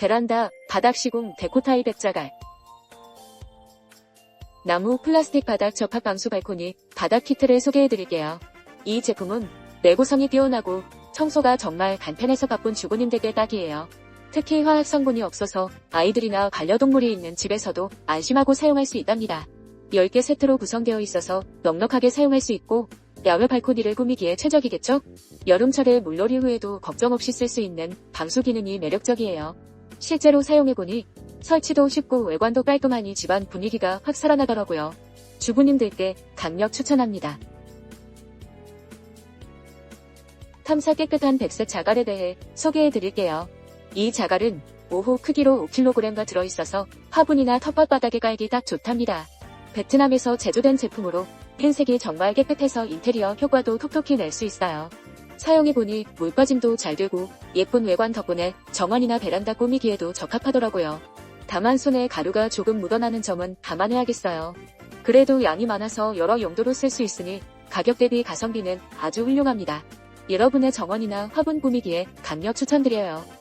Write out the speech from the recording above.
베란다, 바닥 시공, 데코 타입 액자갈. 나무 플라스틱 바닥 접합 방수 발코니, 바닥 키트를 소개해드릴게요. 이 제품은 내구성이 뛰어나고 청소가 정말 간편해서 바쁜 주부님들께 딱이에요. 특히 화학 성분이 없어서 아이들이나 반려동물이 있는 집에서도 안심하고 사용할 수 있답니다. 10개 세트로 구성되어 있어서 넉넉하게 사용할 수 있고 야외 발코니를 꾸미기에 최적이겠죠? 여름철에 물놀이 후에도 걱정 없이 쓸 수 있는 방수 기능이 매력적이에요. 실제로 사용해보니 설치도 쉽고 외관도 깔끔하니 집안 분위기가 확 살아나더라고요. 주부님들께 강력 추천합니다. 탐사 깨끗한 백색 자갈에 대해 소개해 드릴게요. 이 자갈은 5호 크기로 5kg가 들어있어서 화분이나 텃밭 바닥에 깔기 딱 좋답니다. 베트남에서 제조된 제품으로 흰색이 정말 깨끗해서 인테리어 효과도 톡톡히 낼 수 있어요. 사용해보니 물 빠짐도 잘 되고 예쁜 외관 덕분에 정원이나 베란다 꾸미기에도 적합하더라고요. 다만 손에 가루가 조금 묻어나는 점은 감안해야겠어요. 그래도 양이 많아서 여러 용도로 쓸 수 있으니 가격 대비 가성비는 아주 훌륭합니다. 여러분의 정원이나 화분 꾸미기에 강력 추천드려요.